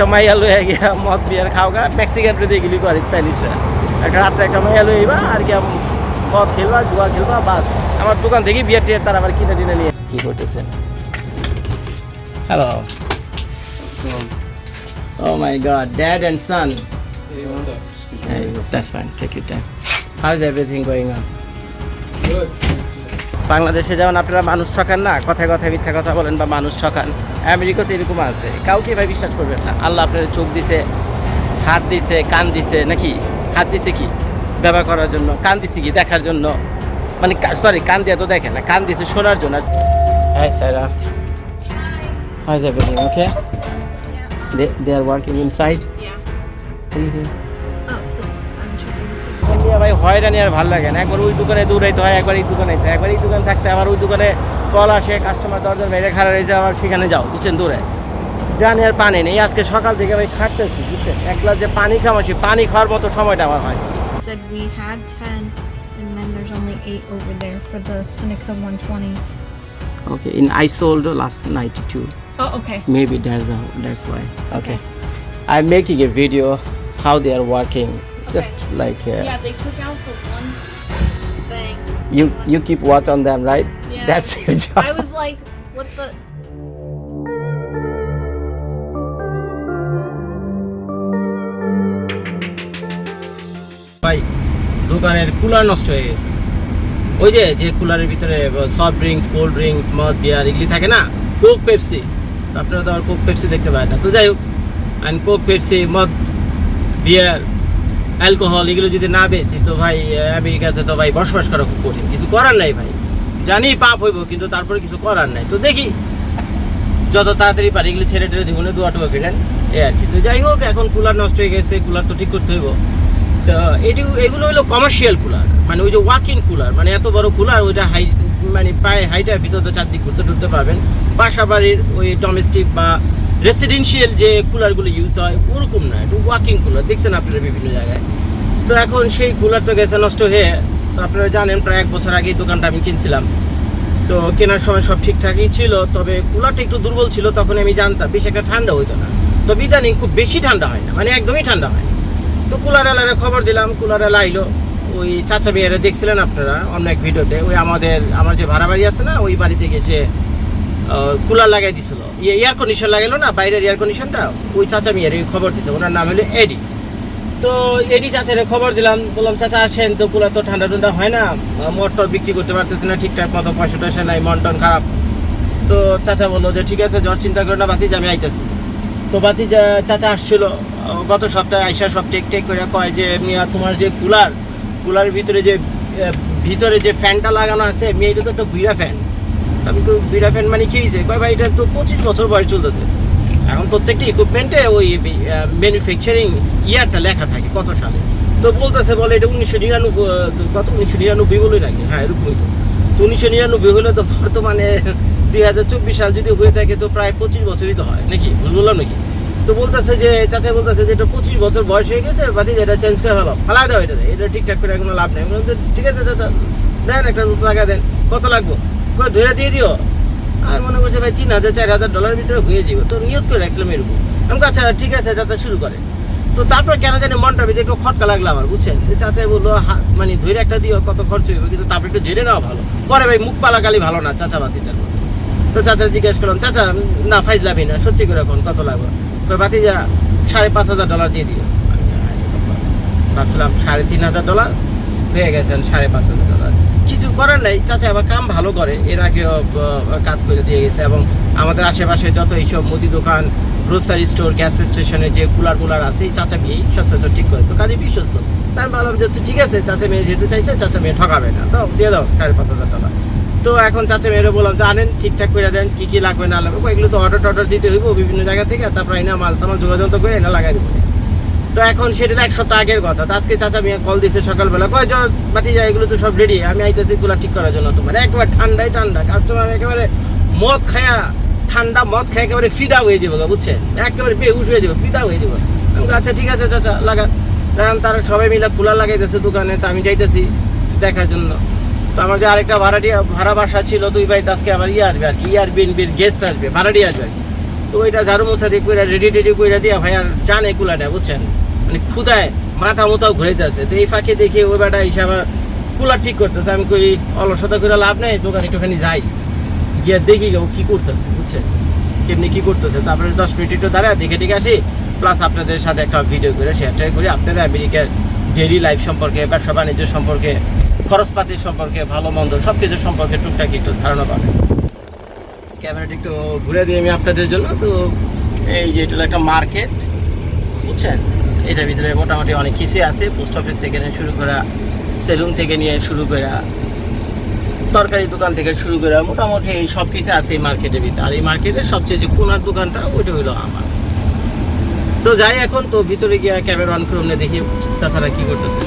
একটা মাইয়া লয়ে গিয়া মদ বিয়ার খাও গা মেক্সিকান প্রতি এগুলি করে স্প্যানিশরা একটা রাত্রে একটা মাইয়া লয়ে আর কি মদ খেলবা জুয়া খেলবা বাস আমার দোকান থেকে বিয়ার টিয়ার তারা আবার কিনে টিনে নিয়ে কি করতেছেন hello Oh my god, dad and son. Hey, that's fine. Take your time. How's everything going on? বাংলাদেশে যেমন আপনারা মানুষ ঠকান না কথায় কথায় মিথ্যা কথা বলেন বা মানুষ ঠকান আমেরিকাতে এরকম আছে। কাউকে ভাই বিশ্বাস করবেন না। আল্লাহ আপনার চোখ দিছে হাত দিছে কান দিছে নাকি? হাত দিছে কি? ব্যবহার করার জন্য। কান দিছে কি? দেখার জন্য। মানে সরি কান দিয়ে তো দেখে না। কান দিছে শোনার জন্য। হ্যাঁ সাইরা। How's everything okay? They, they are working hmm Yeah. হয়রানি আর ভালো লাগে না। একবার ওই দোকানে দৌড়াইতে হয় একবার এই দোকানে হয়, একবার এই দোকানে থাকতে আবার ওই দোকানে কল আসে কাস্টমার দরজার মেরে খারাপ রয়েছে আবার সেখানে যাও বুঝছেন দূরে জানি আর পানি নেই আজকে সকাল থেকে আমি খাটতেছি বুঝছেন? এক গ্লাস যে পানি খামাছি পানি খাওয়ার মতো সময়টা আমার হয়। Said we had 10, and then there's only 8 over there for the Seneca 120s. Okay in I sold last ninety two Oh, okay. maybe that's the, that's why. Okay. I'm making a video how they are working. Just like uh, Yeah, they took out the one thing. you you keep watch on them right? Yeah. that's your job. I was like, what the? ভাই দোকানের cooler নষ্ট হয়ে গেছে। ওই যে যে কুলারের ভিতরে soft drinks cold drinks মদ বিয়ার এগুলি থাকে না? কোক পেপসি আপনারা তো আর কোক পেপসি দেখতে পারেন না। তো যাই হোক অ্যান্ড কোক পেপসি মদ বিয়ার অ্যালকোহল, এগুলো যদি না বেচি, তো ভাই আমেরিকাতে তো ভাই বসবাস করা খুব কঠিন। কিছু করার নাই ভাই। জানি পাপ হইব, কিন্তু তারপরে কিছু করার নাই। তো দেখি, যত তাড়াতাড়ি পারি, এগুলো ছেড়ে টেড়ে দিব না দোয়া টোয়া কিনেন। এই আর কি। তো যাই হোক, এখন কুলার নষ্ট হয়ে গেছে, কুলার তো ঠিক করতে হইব। তো এটি, এগুলো হলো কমার্শিয়াল কুলার মানে ওই যে ওয়াকিং কুলার মানে এত বড় কুলার, ওইটা হাই মানে পায়ে, হাইটার ভিতর চারদিক ঘুরতে টুরতে পারবেন। বাসা বাড়ির ওই ডোমেস্টিক বা রেসিডেন্সিয়াল যে কুলারগুলো ইউজ হয়, ওরকম না, একটু ওয়াকিং কুলার দেখছেন আপনারা বিভিন্ন জায়গায়। তো এখন সেই কুলার তো গেছে, নষ্ট হয়ে, তো আপনারা জানেন, প্রায় এক বছর আগে এই দোকানটা আমি কিনছিলাম। তো কেনার সময় সব ঠিকঠাকই ছিল, তবে কুলারটা একটু দুর্বল ছিল, তখন আমি জানতাম, বেশি একটা ঠান্ডা হইতো না। তো ইদানিং খুব বেশি ঠান্ডা হয় না মানে একদমই ঠান্ডা হয় তো কুলার এলারে খবর দিলাম কুলার এলা আইলো, ওই চাচা মেয়েরা দেখছিলেন আপনারা, অন্য এক ভিডিওতে ওই আমাদের, আমার যে ভাড়া বাড়ি আছে না, ওই বাড়িতে গেছে কুলার লাগাই দিছিল। এয়ার কন্ডিশন লাগাইলো না, বাইরের এয়ার কন্ডিশনটা ওই চাচা মেয়ের খবর দিচ্ছে ওনার নাম হলো এডি। তো এডি চাচারে খবর দিলাম, বললাম, চাচা, আসেন তো, কুলার তো ঠান্ডা ঠান্ডা হয় না, মোটর বিক্রি করতে পারতেছে না ঠিকঠাক মতো পয়সা টয়সা নাই, মন টন খারাপ। তো চাচা বলল যে, ঠিক আছে, জ্বর চিন্তা করো না, বাতিজ, আমি আইতেছি। তো বাতি চাচা আসছিল, গত সপ্তাহে আইসা সব টেক টেক করে কয় যে, মিয়া, তোমার যে কুলার, কুলারের ভিতরে যে ভিতরে যে ফ্যানটা লাগানো আছে, মেয়ে, এটা তো একটা বিড়া ফ্যান আমি তো বিড়া ফ্যান মানে কি কয় ভাই, এটা তো পঁচিশ বছর বয়স চলতেছে। এখন প্রত্যেকটা ইকুইপমেন্টে ওই ম্যানুফ্যাকচারিং ইয়ারটা লেখা থাকে কত সালে। তো বলতেছে, বলে এটা উনিশশো নিরানব্বই কত? উনিশশো নিরানব্বই বলে নাকি হ্যাঁ এরকমই তো। তো উনিশশো নিরানব্বই হলে তো বর্তমানে দুই হাজার চব্বিশ সাল যদি হয়ে থাকে, তো প্রায় পঁচিশ বছরই তো হয়। নাকি? বললাম নাকি? তো বলতেছে যে, চাচা বলতেছে যে, এটা পঁচিশ বছর বয়স হয়ে গেছে বাতি এটা চেঞ্জ করে ভালো ফালা দাও এটা। এটা ঠিকঠাক করে কোনো লাভ নেই। ঠিক আছে চাচা, দেন একটা লাগা দেন। কত লাগবো? কই ধরে দিয়ে দিও। আমি মনে করছি ভাই তিন হাজার চার হাজার ডলারের ভিতরে হয়ে যাবে তো নিয়ত করে রাখছিলাম এরকম। আমি বলছি, আচ্ছা ঠিক আছে চাচা শুরু করে। তো তারপর কেন জানি মনটা ভিতরে একটু খটকা লাগল আমার বুঝছেন? যে চাচা বলল মানে ধরে একটা দিও কত খরচ হইবে? কিন্তু তারপর একটু জেনে নেওয়া ভালো। পরে ভাই মুখ পালাকালি ভালো না চাচা বাতিটার তো চাচা জিজ্ঞেস করলাম চাচা না ফাইজ লাভি না সত্যি করে এখন কত লাগবে? তো বাতি যা সাড়ে পাঁচ হাজার ডলার দিয়ে দিও। ভাবছিলাম সাড়ে তিন হাজার ডলার হয়ে গেছেন সাড়ে পাঁচ হাজার ডলার করার নাই। চাচা আবার কাম ভালো করে। এর আহ, কাজ করে দিয়ে গেছে এবং আমাদের আশেপাশে যত এইসব মুদি দোকান গ্রোসারি স্টোর গ্যাস স্টেশনে যে কুলার কুলার আছে এই চাচা মেয়ে সচরাচর ঠিক করে। তো কাজে বিশ্বস্ত। তাই ভাবলাম যে আচ্ছা, ঠিক আছে চাচা মেয়ে যেতে চাইছে চাচা মেয়ে ঠকাবে না। তো দিয়ে দাও সাড়ে পাঁচ হাজার টাকা। তো এখন চাচা মেয়েরা বললাম যে আনেন ঠিকঠাক করে দেন কী কী লাগবে না লাগবে? এগুলো তো অর্ডার টর্ডার দিতে হইব বিভিন্ন জায়গা থেকে তারপর এনে মাল সামাল যোগাযোগ করে এনে লাগাই দেবো। তো এখন সেটা এক সপ্তাহ আগের কথা। তো আজকে চাচা মেয়ে কল দিছে সকালবেলা কয় জ বাতি যায় এগুলো তো সব রেডি আমি আইতেছি এগুলো ঠিক করার জন্য তোমার। একেবারে ঠান্ডাই ঠান্ডা কাস্টমার একেবারে মদ খায়া, ঠান্ডা মদ খায় একেবারে ফিদা হয়ে যাবে বুঝছেন? একেবারে বেহুশ হয়ে যাবে ফিদা হয়ে যাবে। আমি আচ্ছা ঠিক আছে চাচা, লাগা। তখন তারা সবাই মিলে কুলার লাগাইতেছে দোকানে, তো আমি যাইতেছি দেখার জন্য। তো আমার যে আরেকটা ভাড়াটি ভাড়া বাসা ছিল দুই ভাই আজকে আবার ইয়ে আসবে আর কি ইয়ার বিন বিন গেস্ট আসবে ভাড়াটি আসবে আর কি। তো ওইটা ঝাড়ু মোছা দিয়ে কইরা রেডি টেডি কইরা দিয়া ভাই আর জানে কুলাটা, বুঝছেন? মানে ক্ষুদায় মাথা মোতাও ঘুরাইতে আছে তো এই ফাঁকে দেখে ওই বেটা হিসাবে কুলার ঠিক করতেছে। আমি কই, অলসতা করে লাভ নেই, দোকানে একটুখানি যাই। গিয়ে দেখি ও কি করতেছে, বুঝছেন? কেমনি কি করতেছে। তারপরে দশ মিনিট একটু দাঁড়ায়, দেখে দেখে আসি। প্লাস আপনাদের সাথে একটা ভিডিও করে শেয়ার করি। আপনারা আমেরিকার ডেইলি লাইফ সম্পর্কে ব্যবসা বাণিজ্য সম্পর্কে, খরচপাতির সম্পর্কে ভালো মন্দ সব কিছু সম্পর্কে টুকটাক একটু ধারণা পাবেন। ক্যামেরাটা একটু ঘুরে দিই আমি আপনাদের জন্য। তো এই যে এটা একটা মার্কেট, বুঝছেন? এটার ভিতরে মোটামুটি অনেক কিছুই আছে। পোস্ট অফিস থেকে নিয়ে শুরু করা, সেলুন থেকে নিয়ে শুরু করা, তরকারি দোকান থেকে শুরু করে, মোটামুটি এই সব কিছু আছে এই মার্কেটের ভিতরে। আর এই মার্কেটের সবচেয়ে যে কোনার দোকানটা, ওইটা হলো আমার। তো যাই এখন, তো ভিতরে গিয়ে ক্যামেরা অন করে দেখি, চাচারা কি করতেছে।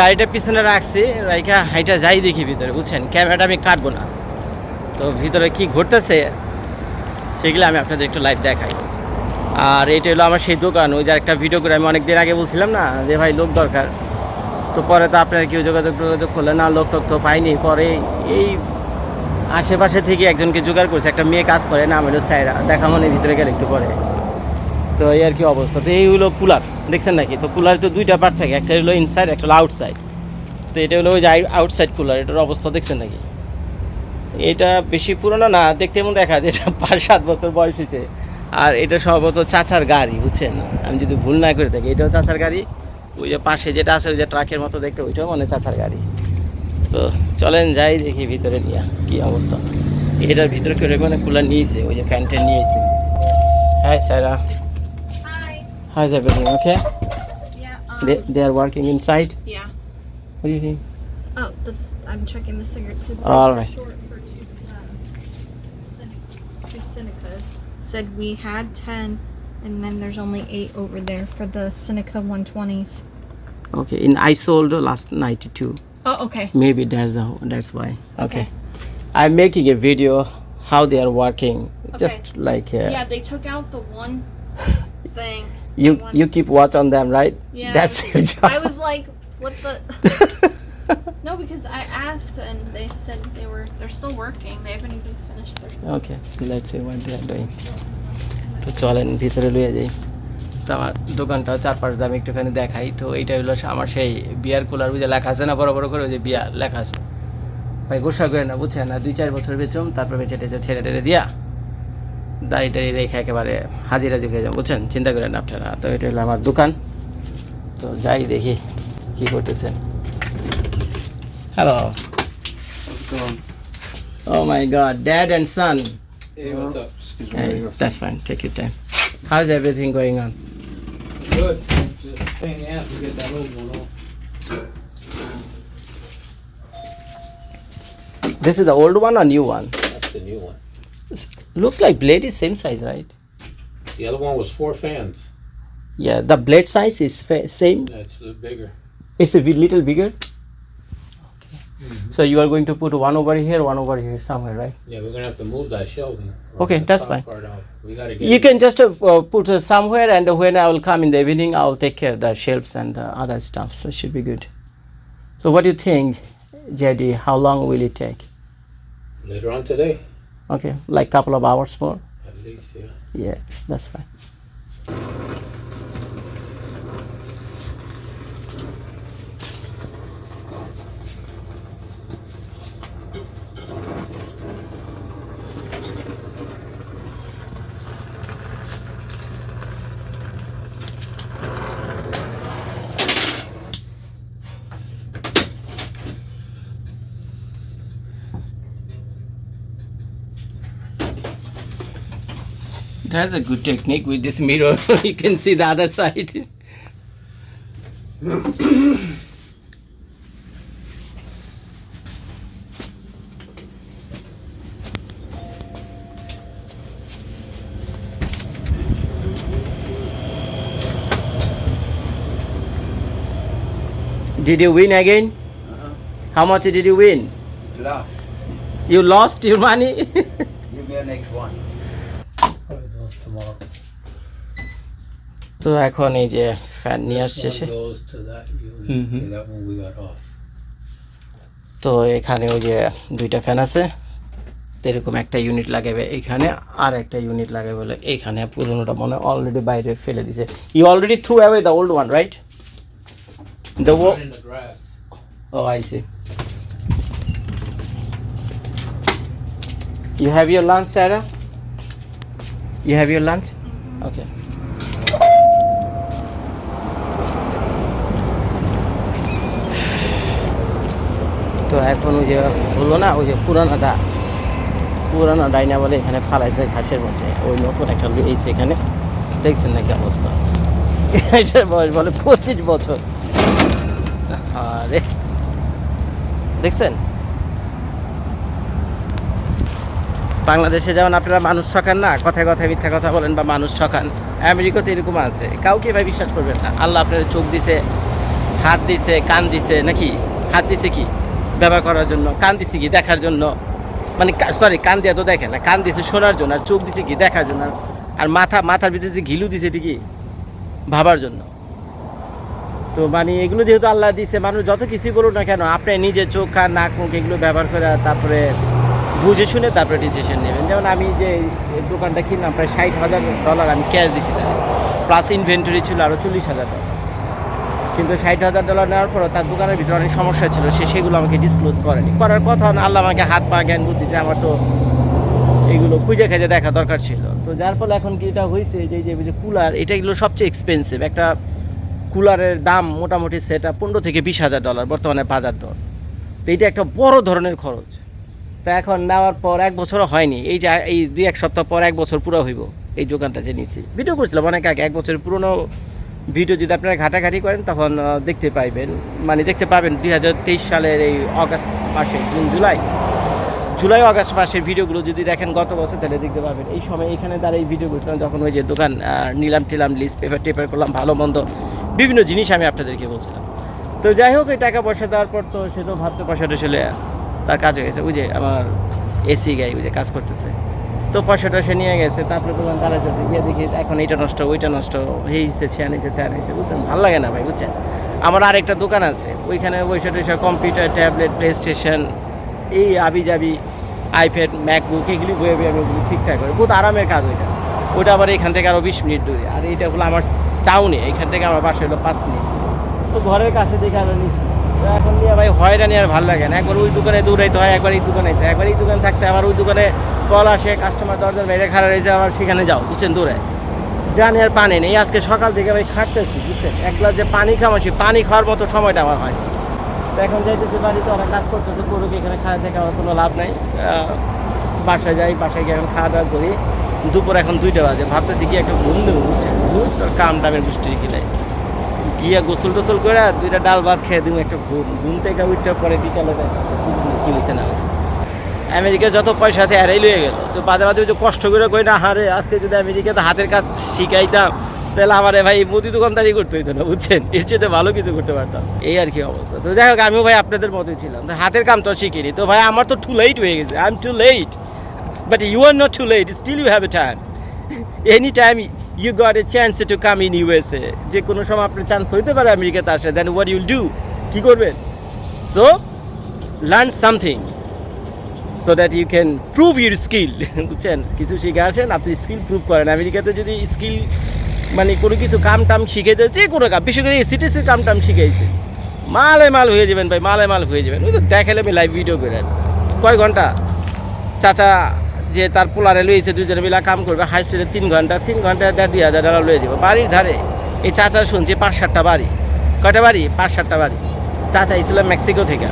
গাড়িটা পিছনে রাখছি, রাইখা হাইটা যাই দেখি ভিতরে, বুঝছেন? ক্যামেরাটা আমি কাটবো না। তো ভিতরে কি ঘটতেছে, সেগুলো আমি আপনাদের একটু লাইভ দেখাই। আর এটা হলো আমার সেই দোকান, ওই যে একটা ভিডিও করে আমি অনেক দিন আগে বলছিলাম না, যে ভাই লোক দরকার। তো পরে তো আপনার কেউ যোগাযোগ টোগাযোগ করলে না, লোক টোক তো পাইনি। পরে এই আশেপাশে থেকে একজনকে জোগাড় করছে, একটা মেয়ে কাজ করে, নাম হলো সাইরা দেখা মনে ভিতরে গেলে একটু পরে। তো এই আর কি অবস্থা। তো এই হলো কুলার দেখছেন নাকি? তো কুলার তো দুইটা পার্ট থাকে, একটা হলো ইনসাইড একটা হলো আউটসাইড তো এটা হলো ওই যে আউটসাইড কুলার এটার অবস্থা দেখছেন নাকি? এটা বেশি পুরনো না, দেখতে এমন দেখা যায়, এটা পাঁচ সাত বছর বয়স হয়েছে। আর এটা সম্ভবত চাচার গাড়ি, বুঝছেন? আমি যদি ভুল না করে থাকি, এটাও চাচার গাড়ি, ওই যে পাশে যেটা আছে, ওই যে ট্রাকের মতো দেখতে, ওইটাও মানে চাচার গাড়ি। তো চলেন যাই দেখি ভিতরে নিয়ে, কি অবস্থা। এটার ভিতরে কেউ মানে কুলার নিয়েছে, ওই যে ফ্যানটা নিয়েছে। হ্যাঁ স্যারা. How's everything? Okay? Yeah. Um, They, they are working inside? yeah. What do you think? Oh, this. I'm checking the cigarettes. It says All short for two, uh, Seneca, two Senecas. Said we had ten, and then there's only eight over there for the Seneca 120s. Okay, in I sold last 92. Oh, okay. Maybe that's the that's why. Okay. Okay. I'm making a video how they are working. Just like uh, Yeah, they took out the one thing. You One- you keep watch on them, right? Yeah. That's your job. I was like, what the? no, because I asked and they said they were. They're still working. They haven't even finished their. okay, let's see what they are doing. তো চলেন ভিতরে লইয়ে যাই তো আমার দোকানটা চারপাশ দাম একটুখানি দেখাই তো এইটা হলো আমার সেই বিয়ার কুলার বুঝে লেখা আছে না বড় বড় করে ওই যে বিয়ার লেখা আছে ভাই গোসা করে না বুঝছেন না দুই চার বছর বেচম তারপর বেঁচে টেচে ছেড়ে টেড়ে দিয়া দাড়ি টাড়ি রেখে একেবারে হাজির হাজির হয়ে যাবো বুঝছেন চিন্তা করেন আপনারা তো এটা হলো আমার দোকান তো যাই দেখি কি করতেছেন hello oh my god dad and son Hey, what's up? Excuse Hey, me. that's fine. Take your time. How's everything going on? Good. Just pain in the ass to get that old one off. This is the old one or new one? That's the new one. Looks like blade is same size, right? The other one was four fans. Yeah, the blade size is fa- same. That's the bigger. It's a bit little bigger. Okay. So you are going to put one over here, one over here somewhere, right? Yeah, we're gonna have to move that shelving. or Okay, the that's top fine. Part out. We gotta get. You it- can just uh, uh, put uh, somewhere, and when I will come in the evening, I will take care of the shelves and the other stuff. So it should be good. So what do you think, JD? How long will it take? later on today. Okay, like couple of hours more. At least, yeah. Yes, that's fine. It has a good technique with this mirror. you can see the other side. Did you win again? Uh -huh. How much did you win? Lost. You lost your money? Give me a next one. তো এখন এই যে fan নিয়ে আসছে সে. তো এখানে ওই যে দুইটা ফ্যান আছে তো এরকম একটা ইউনিট লাগাবে এইখানে আর একটা ইউনিট লাগাবে বলে এইখানে পুরোনোটা মনে হয় অলরেডি বাইরে ফেলে দিছে। You already threw away the old one right the oh. Oh I see you have your lunch Sarah you have your lunch okay এখন ওই যে হলো না, ওই যে পুরানাটা পুরানো ডাইনা বলে এখানে ফালাইছে ঘাসের মধ্যে। ওই নতুন একটা লুইছে এখানে। দেখছেন নাকি অবস্থা? এটার বয়স বলে পঁচিশ বছর। আরে। দেখছেন? বাংলাদেশে যেমন আপনারা মানুষ ঠকান না, কথায় কথায় মিথ্যা কথা বলেন বা মানুষ ঠকান, আমেরিকাতে এরকম আছে। কাউকে ভাই বিশ্বাস করবেন না। আল্লাহ আপনার চোখ দিছে, হাত দিছে, কান দিছে, নাকি? হাত দিছে কি? ব্যবহার করার জন্য, কান দিছে কি দেখার জন্য। মানে সরি কান দিয়ে তো দেখে না, কান দিছে শোনার জন্য আর চোখ দিছে কি দেখার জন্য। আর- মাথা, মাথার ভিতরে যে ঘিলু দিছে এটি কি? ভাবার জন্য। তো মানে এগুলো যেহেতু আল্লাহ দিছে, মানুষ যত কিছুই বলুন না কেন, আপনি নিজে চোখ, কান, নাক, মুখ এগুলো ব্যবহার করে তারপরে বুঝে শুনে তারপরে ডিসিশন নেবেন। যেমন আমি যে দোকানটা কিনলাম, প্রায় ষাট হাজার ডলার আমি ক্যাশ দিছি প্লাস ইনভেন্টরি ছিল আরও চল্লিশ হাজার ডলার কিন্তু ষাট হাজার ডলার নেওয়ার পরও তার দোকানের ভিতরে অনেক সমস্যা ছিল। সে সেগুলো আমাকে ডিসক্লোজ করেনি। করার কথা আল্লাহ আমাকে হাত পা, জ্ঞান বুদ্ধিতে আমার তো এইগুলো খুঁজে খুঁজে দেখা দরকার ছিল। তো যার ফলে এখন কি এটা হয়েছে যে যে কুলার, এটা এগুলো সবচেয়ে এক্সপেন্সিভ একটা কুলারের দাম মোটামুটি সেটা পনেরো থেকে বিশ হাজার ডলার বর্তমানে বাজার দর। তো এটা একটা বড় ধরনের খরচ। তো এখন নেওয়ার পর এক বছরও হয়নি। এই যে, এই দুই এক সপ্তাহ পর এক বছর পুরো হইব। এই দোকানটা যে নিচ্ছি ভিডিও করছিলাম অনেক আগে, এক বছরের পুরনো ভিডিও যদি আপনারা ঘাটাঘাটি করেন, তখন দেখতে পাইবেন। মানে দেখতে পাবেন দুই হাজার তেইশ সালের এই অগাস্ট মাসে, জুন, জুলাই। জুলাই, অগাস্ট মাসের ভিডিওগুলো যদি দেখেন গত বছর, তাহলে দেখতে পাবেন। এই সময় এখানে দাঁড়িয়ে ভিডিও করছিলাম যখন ওই যে দোকান নিলাম টিলাম লিস্ট পেপার টেপার করলাম, ভালো, মন্দ, বিভিন্ন জিনিস আমি আপনাদেরকে বলছিলাম। তো যাই হোক, এই টাকা পয়সা দেওয়ার পর তো সে তো ভাবছে পয়সাটা চলে তার কাজ হয়ে গেছে। ওই যে আমার এসি গাই ওই যে কাজ করতেছে। তো পয়সা সে নিয়ে গেছে, তারপরে দোকান দাঁড়াইতেছে গিয়ে দেখি এখন এইটা নষ্ট, ওইটা নষ্ট হয়েছে ছিয়ান হয়েছে ত্যান হয়েছে বুঝছেন? ভালো লাগে না ভাই, বুঝছেন? আমার আরেকটা দোকান আছে, ওইখানে বৈশা টৈশা কম্পিউটার, ট্যাবলেট প্লে স্টেশন এই আবি যাবি আইপ্যাড, ম্যাকবুক, এগুলি বয়ে বয়ে আমি ওগুলি ঠিকঠাক করে, বহুত আরামের কাজ ওইটা। ওইটা আবার এখান থেকে আরও বিশ মিনিট দূরে, আর এইটা হলো আমার টাউনে এখান থেকে আমার বাসা হলো পাঁচ মিনিট। তো ঘরের কাছে দেখে আমরা নিচ্ছি এখন নিয়ে ভাই হয়রানি আর ভালো লাগে না। একবার ওই দোকানে দৌড়াইতে হয়, একবার এই দোকানে একবার এই দোকানে থাকতে আবার ওই দোকানে কল আসে কাস্টমার দরজার বাইরে খাড়া রয়েছে আবার সেখানে যাও, বুঝছেন, দৌড়ায়। জানি আর পানি নেই, আজকে সকাল থেকে ভাই খাটতেছি, বুঝছেন? এক গ্লাস যে পানি খাওয়াছি পানি খাওয়ার মতো সময়টা আমার হয়। তো এখন যাইতেছি বাড়িতে, অনেক কাজ করতেছে করুক এখানে খাওয়া থেকে আমার কোনো লাভ নাই। বাসায় যাই, বাসায় গিয়ে এখন খাওয়া দাওয়া করি। দুপুর এখন দুইটা বাজে, ভাবতেছি কি একটা ঘুম দেবো, বুঝছেন? কাম টামের গোষ্ঠী গিলাই গিয়ে গোসল টোসল করে দুইটা ডাল ভাত খেয়ে দিব একটা ঘুম ঘুম থেকে উঠতে পরে বিকালে কি হয়েছে না হয়েছে আমেরিকার যত পয়সা আছে এরাই লয়ে গেল। তো বাদে বাদে ওই যে কষ্ট করে কই, না, হারে, আজকে যদি আমেরিকাতে হাতের কাজ শিখাইতাম, তাহলে আমারে ভাই মুদি দোকানদারি করতে হইতো না, বুঝছেন? এর চেয়ে ভালো কিছু করতে পারতাম। এই আর কি অবস্থা। তো যাই হোক, আমিও ভাই আপনাদের মতোই ছিলাম। তো হাতের কাম তো শিখিনি। তো ভাই, আমার তো টু লেট হয়ে গেছে। I am too late but you are not too late still you have a time any time you got a chance to come in USA যে কোনো সময় আপনার চান্স হইতে পারে আমেরিকাতে আসে দেন হোয়াট ইউল ডু কী করবেন? So learn something so that you can prove your skill বুঝছেন? কিছু শিখে আসেন, আপনি স্কিল প্রুভ করেন। আমেরিকাতে যদি স্কিল মানে কোনো কিছু কাম টাম শিখে দেয়, যে কোনো কাম, বিশেষ করে সিটিসির কাম টাম শিখাইছে মালে মাল হয়ে যাবেন ভাই, মালে মাল হয়ে যাবেন। ওই তো দেখালে আমি লাইভ ভিডিও করে। কয় ঘণ্টা? চাচা যে তার পোলারে লইছে দুজনে মিলা কাম করবে, হাই স্টেটে তিন ঘণ্টা তিন ঘণ্টা দেড় দুই হাজার ডলার লয়ে যাব। বাড়ির ধারে এই চাচা শুনছি পাঁচ সাতটা বাড়ি। কয়টা বাড়ি? পাঁচ সাতটা বাড়ি। চাচা আইছিল মেক্সিকো থেকে।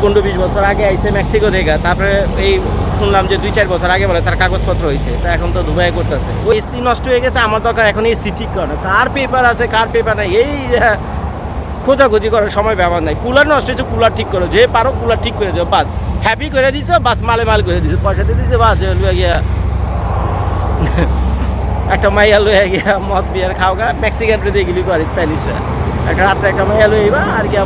পনেরো বিশ বছর আগে আইছে মেক্সিকো থেকে। তারপরে এই শুনলাম যে দুই চার বছর আগে বলে তার কাগজপত্র হয়েছে তা এখন তো দুবাই করতেছে। ওই এসি নষ্ট হয়ে গেছে, আমার দরকার এখন এসি ঠিক করে কার পেপার আছে, কার পেপার নাই? এই খোঁজাখুঁজি করার সময় ব্যবহার নাই। কুলার নষ্ট হয়েছে, কুলার ঠিক করো। যে পারো, কুলার ঠিক করে যাও বাস। হ্যাপি করে দিছো, বাস মালে মাল করে দিছো। পয়সা দিয়ে দিছে, বাস। লুয়ে গিয়া একটা মাইয়া লুয়ে গিয়া মদ, বিয়ার খাও গা মেক্সিকান দিয়ে গেলি করে স্প্যানিশরা একটা রাত্রে একটা মেয়ে লইবা আর কি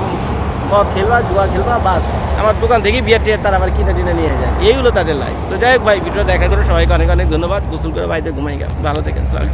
মদ খেলবা, জুয়া খেলবা, বাস। আমার দোকান থেকে বিয়ার টিয়ার তারা আবার কিনে টিনে নিয়ে যায়। এইগুলো তাদের লাইফ তো যাই হোক ভাই ভিডিও দেখার জন্য সবাইকে অনেক অনেক ধন্যবাদ। গোসল করে বাড়িতে ঘুমাই গেল। ভালো থেকেন, চল।